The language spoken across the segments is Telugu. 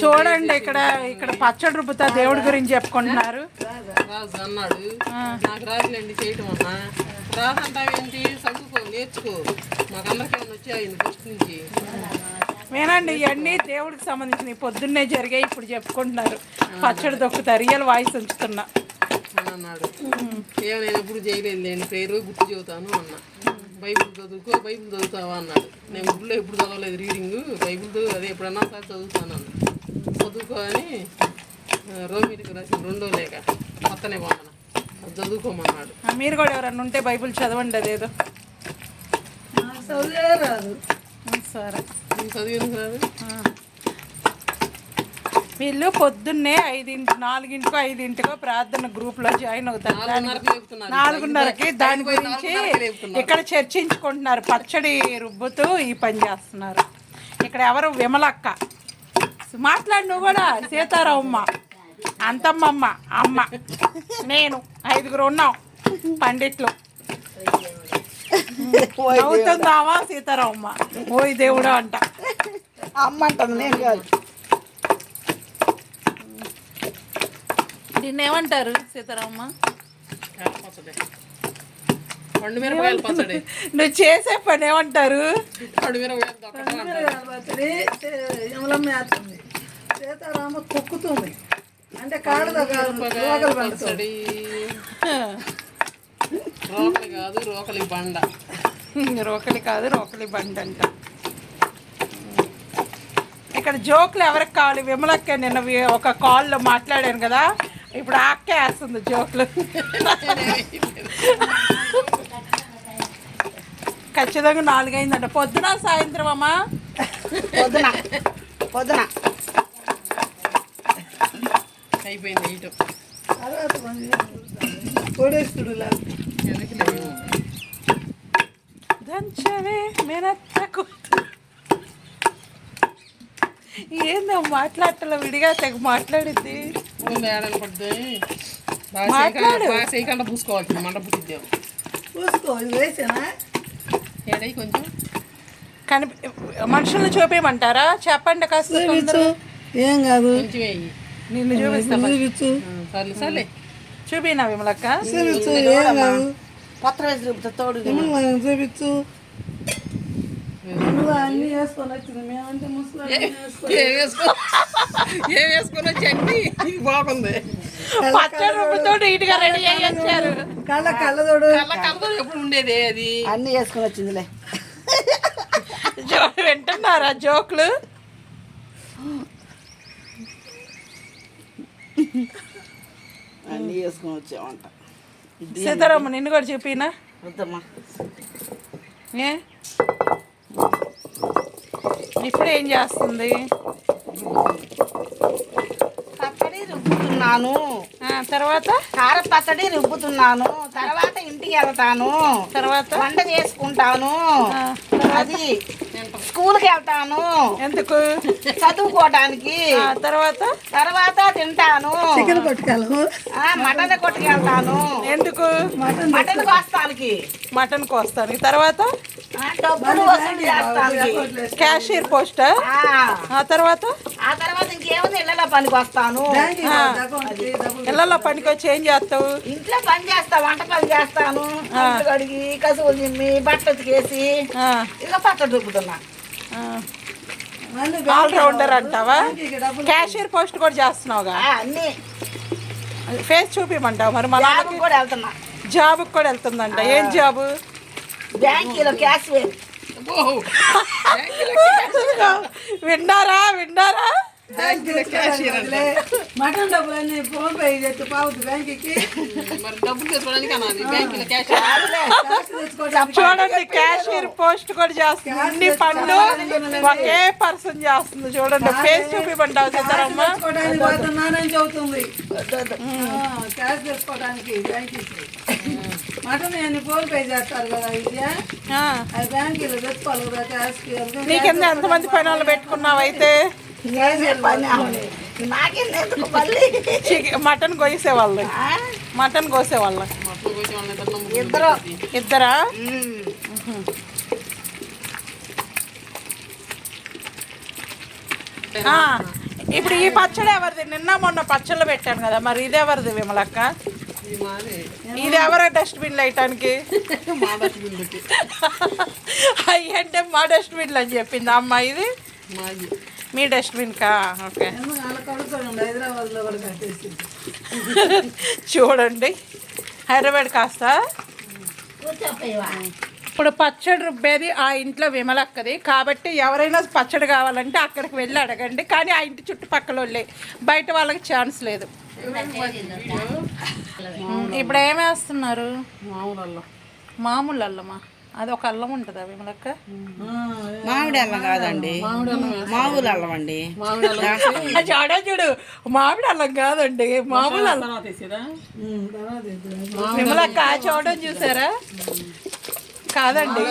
చూడండి ఇక్కడ ఇక్కడ పచ్చడి రుబ్బుతా దేవుడి గురించి చెప్పుకుంటున్నారు రాజు అన్నాడు. నాకు రాజులేండి చేయటం అన్నా చదువుకో నేర్చుకో. మాకందరికీ ఏమైనా వచ్చాయి ఫస్ట్ నుంచి? వినండి ఇవన్నీ దేవుడికి సంబంధించినవి. పొద్దున్నే జరిగాయి ఇప్పుడు చెప్పుకుంటున్నారు. పచ్చడి దొక్కుతా రియల్ వాయిస్ ఉంచుతున్నా. అని అన్నాడు. ఏమో నేను ఎప్పుడు చేయలేదు లేండి పేరు గుర్తు చెబుతాను అన్న. బైబిల్ చదువుకో బైబిల్ చదువుతావా అన్నాడు. నేను గుడిలో ఎప్పుడు చదవలేదు రీడింగ్ బైబిల్ అదే ఎప్పుడన్నా సార్ చదువుతాను అన్న చదువుకో అని ఆ, రోమిడికి రాసిన రెండో లేక కొత్త నిబంధన అది చదువుకోమన్నాడు. ఆ, మీరు కూడా ఎవరన్నా ఉంటే బైబిల్ చదవండి అదేదో. చదివే రాదు. సరే. చదివింది రాదు. వీళ్ళు పొద్దున్నే ఐదింటి నాలుగింటికో ఐదింటికో ప్రార్థన గ్రూప్లో జాయిన్ అవుతారు. దాని నాలుగున్నరకు దాని గురించి. ఇక్కడ చర్చించుకుంటున్నారు. పచ్చడి రుబ్బుతూ ఈ పని చేస్తున్నారు. ఇక్కడ ఎవరు విమలక్క? మాట్లాడు. నువ్వు కూడా సీతారామమ్మ. అంతమ్మమ్మ అమ్మ. నేను ఐదుగురు ఉన్నాం పండిట్లు. అవుతుందామా సీతారామమ్మ? ఓయ్ దేవుడా అంట. అమ్మ అంటుంది నేను కాదు. దీన్ని ఏమంటారు సీతారామమ్మ? నువ్వు చేసే పని ఏమంటారు? సీతారామ కుక్కుతుంది అంటే పడుతుంది పచ్చడి. రోకలి కాదు రోకలి బండ. రోకలి కాదు రోకలి బండి అంట. ఇక్కడ జోకులు ఎవరికి కావాలి? విమలక్క నిన్న ఒక కాల్లో మాట్లాడాను కదా ఇప్పుడు అక్కే వేస్తుంది జోకులు. ఖచ్చితంగా నాలుగైందంట. పొద్దున సాయంత్రం అమ్మా పొద్దున పొద్దున. అయిపోయింది ఇటు. కొడేస్తుడు. దంచవే మెనత్తకు ఏందో మాట్లాడటంలో విడిగా తెగ మాట్లాడిద్ది. ముందు ఏడాది పడుతుంది బాగా. చేయకుండా పూసుకోవాల్సింది మంట పుట్టిద్దాం వేసానా? ఏడై కొంచెం. కని మనుషుల్ని చూపించమంటారా చెప్పండి కాస్త. ఏం కాదు. కొంచెం నిన్ను చూపిస్తా సర్లే సర్లే. చూపినా విమలక్క చూపించు రైస్ రుబ్బుతా తోడు చూపించు అన్ని వేసుకొని వచ్చింది. మేమంటే ముసలి ఏం నీకు బాగుంది. కళ్ళ కళ్ళతోడు కళ్ళ కలతో ఎప్పుడు ఉండేది అది అన్ని వేసుకొని వచ్చిందిలే. జో వింటున్నారా? జోకులు? అన్ని వేసుకొని వచ్చామంట సీతారామ నిన్ను కూడా చూపినా? వద్దమ్మా. ఏ? ఇప్పుడు ఏం చేస్తుంది? పచ్చడి రుబ్బుతున్నాను. తర్వాత? కార పచ్చడి రుబ్బుతున్నాను. తర్వాత ఇంటికి వెళ్తాను. తర్వాత? వంట చేసుకుంటాను. అది స్కూల్కి వెళ్తాను. ఎందుకు? చదువుకోవడానికి ఆ, తర్వాత? తర్వాత తింటాను. చికెన్ పట్టుకెళ్ళవు ఆ, మటన్ కొట్టుకెళ్తాను. ఎందుకు? మటన్ కోస్తానికి. మటన్ కోస్తాను తర్వాత? డబ్బులు వసూలు చేస్తానికి క్యాషియర్ పోస్టర్ ఆ, ఆ తర్వాత? ఆ తర్వాత ఇంకేముంది? ఇళ్ళలో పనికి వస్తాను. ఇళ్ళల్లో పనికి వచ్చి ఏం చేస్తావు? ఇంట్లో పని చేస్తా వంట పని చేస్తాను. కడిగి కసువులు చిమ్మి బట్ట ఉతికేసి పచ్చడి రుబ్బుతున్నా ఆ. ఆల్ రౌండర్ అంటావా? క్యాషియర్ పోస్ట్ కూడా చేస్తున్నావుగా? అన్ని. ఫేస్ చూపిమంటావు మరి మన జాబ్ కూడా వెళ్తున్నా. జాబ్కి కూడా వెళ్తుందంట. ఏం జాబు బ్యాంకీలో క్యాష్ వేరు ఓహో విన్నారా? విన్నారా? మటన్ డబ్బులు అన్ని ఫోన్ పే చేస్తే పావుతు బ్యాంకుకి. మరి డబ్బులు తెచ్చుకోవడానికి అన్నది బ్యాంకులో క్యాష్ చూడండి క్యాషియర్ పోస్ట్ కూడా చేస్తుంది. అన్ని పనులు ఒకే పర్సన్ చేస్తుంది. చూడండి ఫేస్ తెచ్చుకోవడానికి పోతున్నానని చెబుతుంది. క్యాష్ తెచ్చుకోవడానికి బ్యాంకుకి నీకెంత ఎంతమంది పని వాళ్ళు పెట్టుకున్నావు అయితే మటన్ కోసేవాళ్ళు? మటన్ కోసేవాళ్ళు. ఇద్దరు. ఇద్దరు? ఇప్పుడు ఈ పచ్చడి ఎవరిది? నిన్న మొన్న పచ్చళ్ళు పెట్టాను కదా మరి ఇది ఎవరిది విమలక్క? ఇది ఎవరో డస్ట్బిన్ వేయటానికి? అవి అంటే మా డస్ట్బిన్లు అని చెప్పింది. అమ్మ ఇది? మీ ఓకే. హైదరాబాద్లో కూడా కట్టేసి చూడండి. హైదరాబాద్ కాస్త? ఇప్పుడు పచ్చడి రుబ్బేది ఆ ఇంట్లో విమలక్కది. కాబట్టి ఎవరైనా పచ్చడి కావాలంటే అక్కడికి వెళ్ళి అడగండి. కానీ ఆ ఇంటి చుట్టుపక్కల వాళ్ళే బయట వాళ్ళకి ఛాన్స్ లేదు. ఇప్పుడు ఏమేస్తున్నారు మామూలు అల్లం. మామూలు అల్లమా? అది ఒక అల్లం ఉంటుందా విమలక్క మామిడి అల్లం కాదండి. మామూలు అల్లం అండి. చూడ చూడు. మామిడి అల్లం కాదండి. మామూలు అల్లం. విమలక్క ఆ చూడడం చూసారా? కాదండి.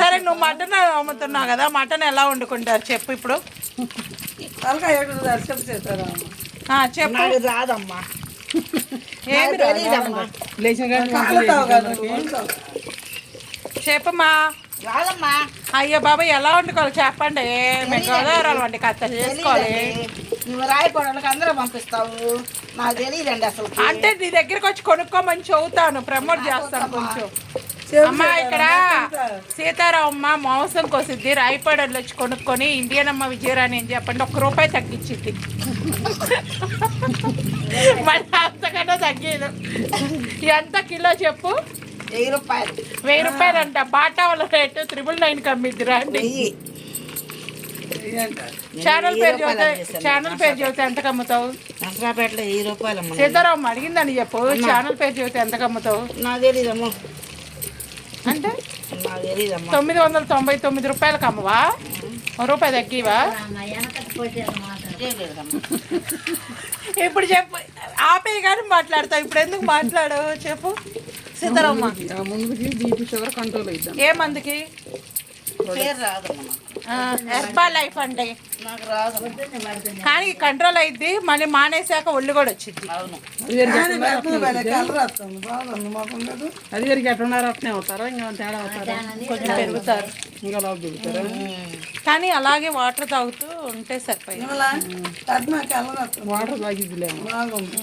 సరే నువ్వు మటన్ అమ్ముతున్నావు కదా మటన్ ఎలా వండుకుంటారు చెప్పు ఇప్పుడు. చెప్పు. రాదమ్మా. ఏమి. చెప్పమ్మా. రాదమ్మా. అయ్యో బాబా ఎలా వండుకోవాలి చెప్పండి. మేము గోదావరి వండి కథ చేసుకోవాలి. నువ్వు రాయపడడానికి అందరూ పంపిస్తావు. నాకు తెలియదండి అసలు. అంటే నీ దగ్గరికి వచ్చి కొనుక్కోమని చెబుతాను. ప్రమోట్ చేస్తాను కొంచెం. అమ్మ ఇక్కడ సీతారామమ్మ మాంసం కోసిద్ది రాయిపాడలు వచ్చి కొనుక్కొని ఇండియన్ అమ్మ విజయరాణి అని చెప్పండి ఒక్క రూపాయి తగ్గించింది మరి అంతకన్నా తగ్గేది. ఎంత కిలో చెప్పు? వెయ్యి రూపాయలు. వెయ్యి రూపాయలు అంట బాటా వాళ్ళ రేటు త్రిబుల్ నైన్ కమ్మిద్ది రండి. వెయ్యి. ఇదంట. ఛానల్ పేరు చెబితే. ఛానల్ పేరు చెబితే ఎంత కమ్ముతావు? నసరాపేటలో వెయ్యి రూపాయలు అడిగిందని చెప్పు ఛానల్ పేరు చెబితే ఎంత కమ్ముతావు? నాకు తెలీదమ్మా. అంటే తొమ్మిది వందల తొంభై తొమ్మిది రూపాయలకు అమ్మవా? ఒక రూపాయి తగ్గివా? ఇప్పుడు చెప్పు. ఆపే కానీ మాట్లాడతావు. ఇప్పుడు ఎందుకు మాట్లాడు చెప్పు. సీతారామమ్మ ఆ ముందుకి బీపీ షుగర్ కంట్రోల్ ఏ మందుకి? హెర్బా లైఫ్ అంటే కానీ కంట్రోల్ అయింది మళ్ళీ మానేశాక ఒళ్ళు కూడా వచ్చింది అది ఎట్టున్నారు అట్నే అవుతారా? ఇంకా తేడా అవుతారా? కొంచెం పెరుగుతారు. ఇంకా లావు కానీ అలాగే వాటర్ తాగుతూ ఉంటే సరిపోయింది. వాటర్ తాగిద్దిలేము బాగుంది.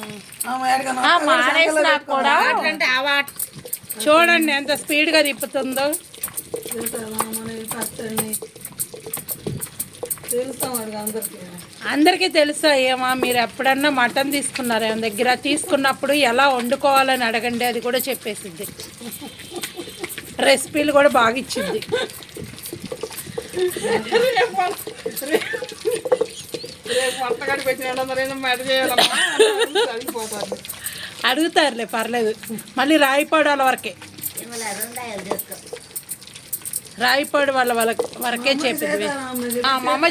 ఆమె ఎడగన ఆ, మానేసినా కూడా అంటే ఆ వాట చూడండి ఎంత స్పీడ్గా తిప్పుతుందో. అందరికీ. అందరికీ తెలుసా ఏమా? మీరు ఎప్పుడన్నా మటన్ తీసుకున్నారా? ఆమె దగ్గర తీసుకున్నప్పుడు ఎలా వండుకోవాలని అడగండి అది కూడా చెప్పేసింది. రెసిపీలు కూడా బాగా ఇచ్చింది. అడుగుతారులే పర్లేదు. మళ్ళీ రాయిపాడు వరకే. రాయిపాడు వాళ్ళ వాళ్ళ వరకే చెప్పింది ఆ, మా అమ్మ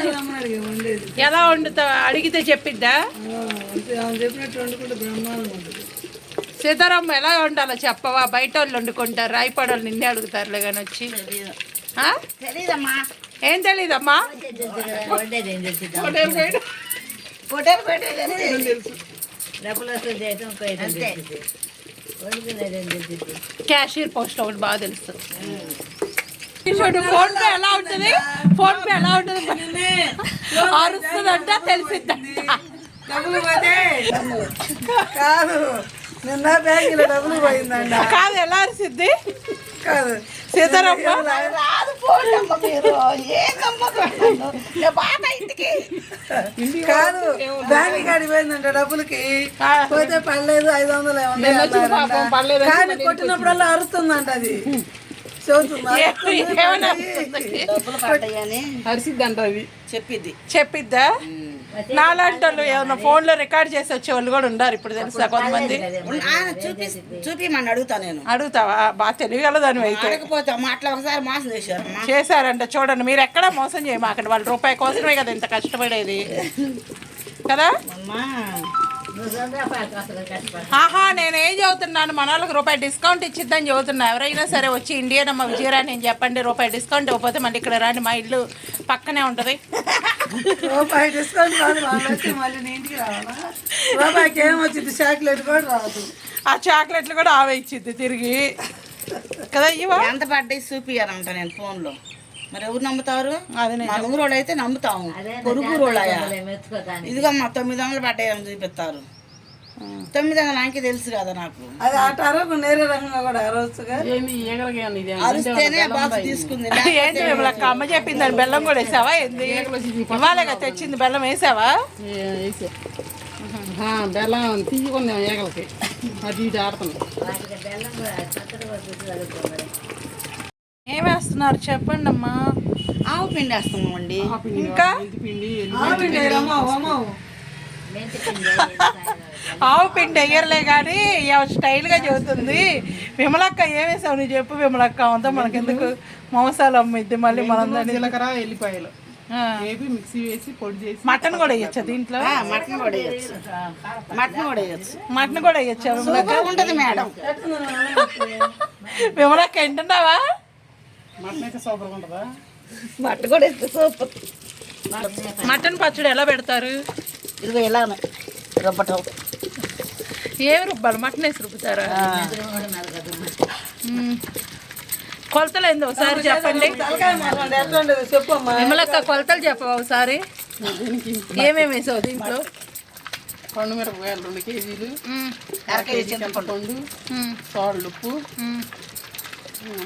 ఎలా వండుతా అడిగితే చెప్పిద్దా? ఆ, అంతే ఆమె చెప్పినట్టు వండుకుంటే బ్రహ్మాండంగా ఉంటుంది సీతారాం ఎలా వండాలో చెప్పవా? బయట వాళ్ళు వండుకుంటారు రాయిపాడు వాళ్ళు నిన్నే అడుగుతారులే కానీ వచ్చి. ఏం తెలీదమ్మా? క్యాషియర్ పోస్ట్ ఒకటి బాగా తెలుస్తుంది చూడు ఫోన్ పే ఎలా ఉంటుంది? ఫోన్ పే ఎలా ఉంటుంది? అరుస్తుందంట పోతే? కాదు. నిన్న బ్యాంకులో డబ్బులు కాదు ఎలా అరిసిద్ది? కాదు. సీతారామ్మ రాదు? పోండమ్మ మీరు. ఏందమ్మా నన్ను? నేను బాట ఇంటికి. కాదు. బ్యాంక్ కాడికి పోయిందంట డబ్బులకి. పోతే పడలేదు ఐదు వందలు ఏమన్నా కానీ కొట్టినప్పుడల్లా అరుస్తుందంట అది. చెబుతుంది ఏ- ఏమని అరుస్తుంది? డబ్బులు పడ్డాయని. అరిసిద్దంట అది చెప్పింది చెప్పిద్దా? నాలాంటి వాళ్ళు ఏమన్నా ఫోన్లో రికార్డ్ చేసి వచ్చే వాళ్ళు కూడా ఉన్నారు ఇప్పుడు తెలుసా కొంతమంది? ఆయన చూపి చూపిమని అడుగుతా నేను. అడుగుతావా? బాగా తెలియగలదాని అయితే. అట్లా ఒకసారి మోసం చేశారమ్మా చేశారంట చూడండి. మీరు ఎక్కడా మోసం చేయమాకండి. వాళ్ళ రూపాయి కోసమే కదా ఇంత కష్టపడేది. కదా? అమ్మా. ఆహా నేను ఏం చదువుతున్నాను మన వాళ్ళకి రూపాయి డిస్కౌంట్ ఇచ్చిద్దని చదువుతున్నా ఎవరైనా సరే వచ్చి ఇండియన్ అమ్మ విజయరాణి అని చెప్పండి. రూపాయి డిస్కౌంట్ ఇవ్వకపోతే మళ్ళీ ఇక్కడ రాండి. మా ఇల్లు పక్కనే ఉంటుంది. రూపాయి డిస్కౌంట్ రాదు వాళ్ళు మళ్ళీ ఇంటికి రావాలా? రూపాయికి ఏం వచ్చింది? చాక్లెట్ కూడా రాదు. ఆ చాక్లెట్లు కూడా ఆవే ఇచ్చిద్ది తిరిగి. కదా ఇవా ఎంత పడ్డాయి? చూపియాలంట నేను ఫోన్లో. మరి ఎవరు నమ్ముతారు. మన ఊరోళ్ళు అయితే నమ్ముతాము పొరుగు ఊరోళ్ళయా? ఇదిగో మా తొమ్మిది వందలు పడ్డాయని చూపిస్తారు. తొమ్మిది వందలు ఆయనకి తెలుసు కదా నాకు. అది ఆట అరకు నేరే రంగంగా కూడా అరవచ్చుగా ఏంది ఈగలకి ఏమన్నా ఇది అరిస్తేనే బాక్స్ తీసుకుంది. ఏంటి విమలక్క అమ్మ చెప్పిందని బెల్లం కూడా వేసావా ఏంది? ఇవాళగా తెచ్చింది బెల్లం వేసావా? బెల్లం తీయకుండా ఏగలకి. అటు ఇటు ఆడుతున్నాయి ఏం వేస్తున్నారు చెప్పండి అమ్మా? ఆవు పిండి వేస్తున్నామండి. ఇంకా? పిండి ఆవు పిండి ఎయ్యర్లే కానీ స్టైల్గా చెబుతుంది. విమలక్క ఏం వేసావు నువ్వు చెప్పు విమలక్క అంతా మనకెందుకు మాంసాలు అమ్మిద్ది మళ్ళీ మనం జీలకర్ర ఎల్లిపాయలు. ఆ. వేపి మిక్సీ వేసి పొడి చేసి మటన్ కూడా వేయచ్చా దీంట్లో? ఆ, మటన్ కూడా వేయచ్చు. మటన్ కూడా వేయచ్చు. మటన్ కూడా వేయచ్చా విమలక్క? సూపర్ ఉంటుంది మేడం. విమలక్క వింటున్నావా? మటన్ అయితే సూపర్గా ఉంటుందా? మటన్ కూడా వేస్తే సూపర్. మటన్ పచ్చడి ఎలా పెడతారు? ఇదిగో ఇలానే రుబ్బటం ఏమి రుబ్బాలి మటన్ వేసి రుబ్బుతారా. కొలతలు ఏందో ఒకసారి చెప్పండి. విమలక్క కొలతలు చెప్పవా ఒకసారి? ఏమేమి వేసావు దీంట్లో? పండు మిరపకాయలు రెండు కేజీలు. అర కేజీ చింతపండు. సాల్ట్ ఉప్పు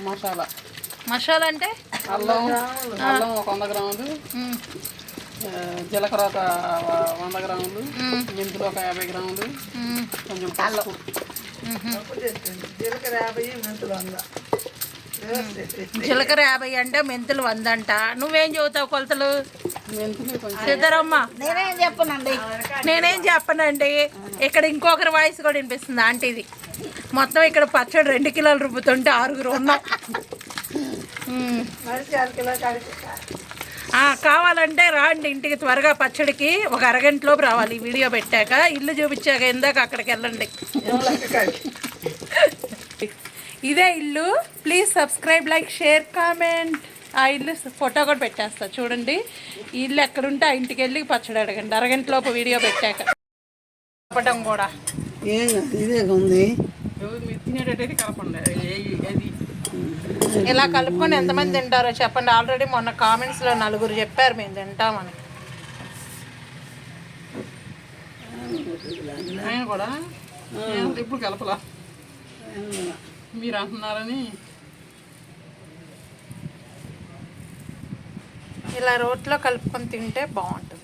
మసాలా. మసాలా అంటే? అల్లం అల్లం ఒక వంద గ్రాములు జీలకర్ర ఒక వంద గ్రాములు మెంతులు ఒక యాభై గ్రాములు. కొంచెం పసుపు. జీలకర్ర యాభై మెంతులు వంద జీలకర్ర యాభై అంటే మెంతులు వంద అంట నువ్వేం చదువుతావు కొలతలు? సిద్ధరమ్మ. నేనేం చెప్పనండి? నేనేం చెప్పనండి? ఇక్కడ ఇంకొకరి వాయిస్ కూడా వినిపిస్తుంది ఆంటీది. మొత్తం ఇక్కడ పచ్చడి రెండు కిలోలు రుబ్బుతుంటే ఆరుగురు ఉన్నాం మ్మ్. మనిషి అర కిలో కాడికి ఆ, కావాలంటే రాండి ఇంటికి త్వరగా పచ్చడికి ఒక అరగంటలోపు రావాలి. ఈ వీడియో పెట్టాక ఇల్లు చూపించాక ఇందాక అక్కడికి వెళ్ళండి. ఇదే ఇల్లు. Please subscribe like share comment ఆ ఇల్లు ఫోటో కూడా పెట్టేస్తా చూడండి. ఈ ఇల్లు ఎక్కడుంటే ఆ ఇంటికి వెళ్ళి పచ్చడి అడగండి. అరగంటలోపు వీడియో పెట్టాక. చెప్పడం కూడా. ఇదే ఉంది. తినేటట్టయితే కలపండి. ఇలా కలుపుకొని ఎంతమంది తింటారో చెప్పండి. ఆల్రెడీ మొన్న కామెంట్స్లో నలుగురు చెప్పారు మేము తింటామని. ఆయన కూడా ఇప్పుడు కలపలా. మీరు అంటున్నారని. ఇలా రోట్లో కలుపుకొని తింటే బాగుంటుంది.